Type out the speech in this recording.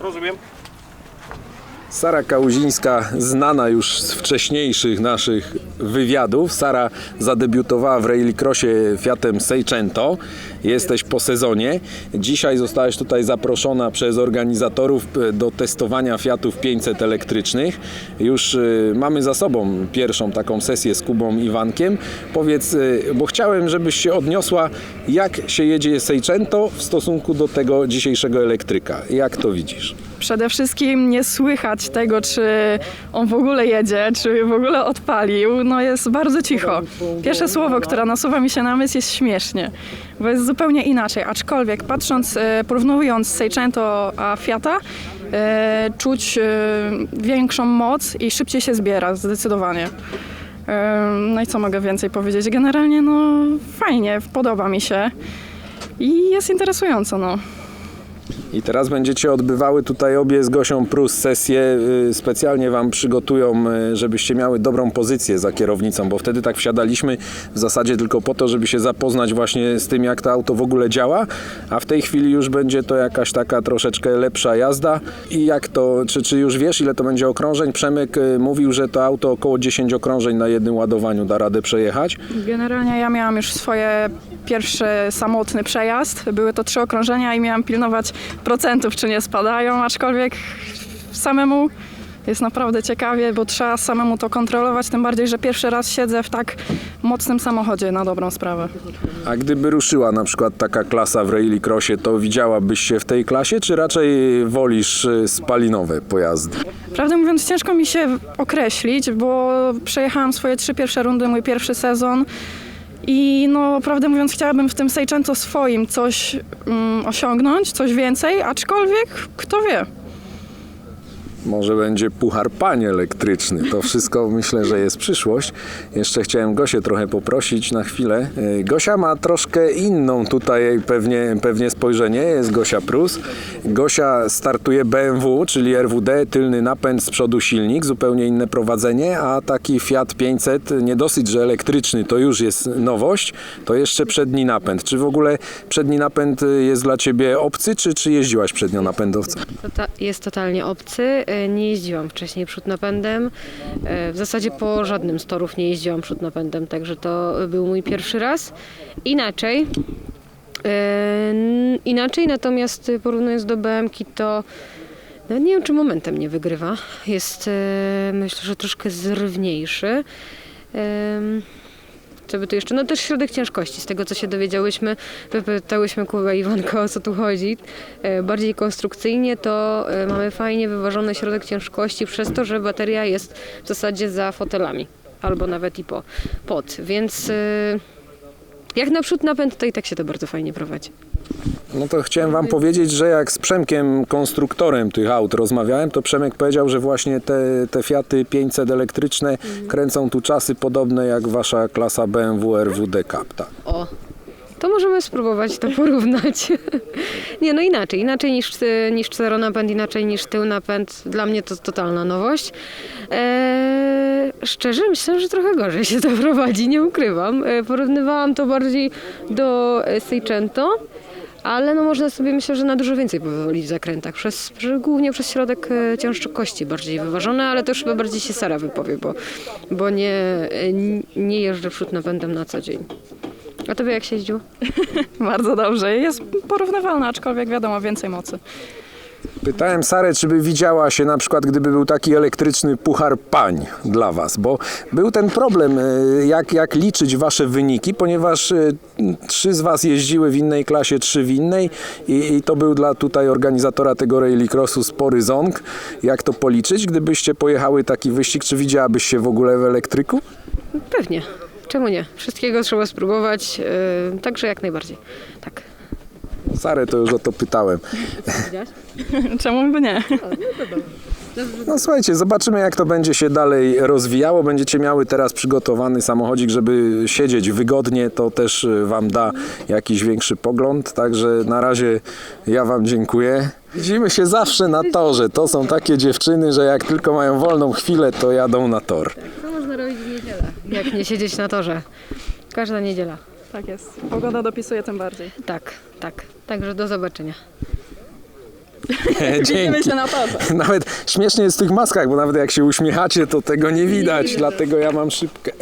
Rozumiem. Sara Kałuzińska, znana już z wcześniejszych naszych wywiadów. Sara zadebiutowała w Rallycrossie Fiatem Seicento. Jesteś po sezonie. Dzisiaj zostałaś tutaj zaproszona przez organizatorów e, do testowania Fiatów 500 elektrycznych. Już e, mamy za sobą pierwszą taką sesję z Kubą Iwankiem. Powiedz, e, bo chciałem, żebyś się odniosła, jak się jedzie Seicento w stosunku do tego dzisiejszego elektryka. Jak to widzisz? Przede wszystkim nie słychać tego, czy on w ogóle jedzie, czy w ogóle odpalił. No jest bardzo cicho. Pierwsze słowo, które nasuwa mi się na myśl jest śmiesznie, bo jest zupełnie inaczej. Aczkolwiek patrząc, e, porównując Seicento a Fiata, e, czuć e, większą moc i szybciej się zbiera, zdecydowanie. No i co mogę więcej powiedzieć? Generalnie no fajnie, podoba mi się i jest interesująco, no. I teraz będziecie odbywały tutaj obie z Gosią Prus sesje. y, Specjalnie Wam przygotują, y, żebyście miały dobrą pozycję za kierownicą, bo wtedy tak wsiadaliśmy w zasadzie tylko po to, żeby się zapoznać właśnie z tym, jak to auto w ogóle działa, a w tej chwili już będzie to jakaś taka troszeczkę lepsza jazda. I jak to, czy, czy już wiesz, ile to będzie okrążeń? Przemek y, mówił, że to auto około 10 okrążeń na jednym ładowaniu da radę przejechać. Generalnie ja miałam już swoje pierwszy samotny przejazd. Były to trzy okrążenia i miałam pilnować procentów, czy nie spadają, aczkolwiek samemu jest naprawdę ciekawie, bo trzeba samemu to kontrolować, tym bardziej, że pierwszy raz siedzę w tak mocnym samochodzie na dobrą sprawę. A gdyby ruszyła na przykład taka klasa w rallycrossie, to widziałabyś się w tej klasie, czy raczej wolisz y, spalinowe pojazdy? Prawdę mówiąc, ciężko mi się określić, bo przejechałam swoje trzy pierwsze rundy, mój pierwszy sezon. I no, prawdę mówiąc, chciałabym w tym Seicento swoim coś mm, osiągnąć, coś więcej, aczkolwiek kto wie. Może będzie puchar pań elektryczny. To wszystko myślę, że jest przyszłość. Jeszcze chciałem Gosię trochę poprosić na chwilę. E, Gosia ma troszkę inną tutaj pewnie, pewnie spojrzenie. Jest Gosia Prus. Gosia startuje BMW, czyli RWD, tylny napęd, z przodu silnik, zupełnie inne prowadzenie, a taki Fiat 500, nie dosyć, że elektryczny, to już jest nowość, to jeszcze przedni napęd. Czy w ogóle przedni napęd jest dla Ciebie obcy, czy, czy jeździłaś przednionapędowcem? Tota- jest totalnie obcy. E, Nie jeździłam wcześniej przód napędem. E, W zasadzie po żadnym z torów nie jeździłam przód napędem, także to był mój pierwszy raz. Inaczej. e, Inaczej, natomiast porównując do BMK, to no nie wiem, czy momentem nie wygrywa. Jest, myślę, że troszkę zrywniejszy. Co by tu jeszcze? No też środek ciężkości, z tego co się dowiedziałyśmy, wypytałyśmy Kubę Iwanka o co tu chodzi. E, Bardziej konstrukcyjnie to e, mamy fajnie wyważony środek ciężkości przez to, że bateria jest w zasadzie za fotelami. Albo nawet i po, pod, więc e, jak naprzód napęd, to i tak się to bardzo fajnie prowadzi. No to chciałem wam powiedzieć, że jak z Przemkiem, konstruktorem tych aut rozmawiałem, to Przemek powiedział, że właśnie te, te Fiaty 500 elektryczne kręcą tu czasy podobne jak wasza klasa BMW RWD Cup. Tak. O, to możemy spróbować to porównać. Nie, no inaczej, inaczej niż, y, niż czteronapęd, inaczej niż tył napęd. Dla mnie to totalna nowość. Eee, szczerze myślę, że trochę gorzej się to prowadzi, nie ukrywam. E, porównywałam to bardziej do e, Seicento. Ale no można sobie myślę, że na dużo więcej powolić w zakrętach, przez, głównie przez środek e, ciężkości bardziej wyważone, ale to już chyba bardziej się Sara wypowie, bo, bo nie, e, nie jeżdżę przód napędem na co dzień. A tobie jak się jeździło? Bardzo dobrze. Jest porównywalna, aczkolwiek wiadomo, więcej mocy. Pytałem Sarę, czy by widziała się na przykład, gdyby był taki elektryczny puchar pań dla was, bo był ten problem, y, jak, jak liczyć wasze wyniki, ponieważ y, trzy z was jeździły w innej klasie, trzy w innej i, i to był dla tutaj organizatora tego rallycrossu spory ząg. Jak to policzyć? Gdybyście pojechały taki wyścig, czy widziałabyś się w ogóle w elektryku? Pewnie. Czemu nie? Wszystkiego trzeba spróbować, yy, także jak najbardziej. Tak. Sarę to już o to pytałem. Czemu by nie? No słuchajcie, zobaczymy jak to będzie się dalej rozwijało. Będziecie miały teraz przygotowany samochodzik, żeby siedzieć wygodnie. To też y, Wam da jakiś większy pogląd. Także na razie ja Wam dziękuję. Widzimy się zawsze na torze. To są takie dziewczyny, że jak tylko mają wolną chwilę, to jadą na tor. Co można robić w niedzielę? Jak nie siedzieć na torze? Każda niedziela. Tak jest. Pogoda dopisuje tym bardziej. Tak, tak. Także do zobaczenia. Widzimy Dzięki. się na torze. Nawet śmiesznie jest w tych maskach, bo nawet jak się uśmiechacie, to tego nie widać, dlatego ja mam szybkę.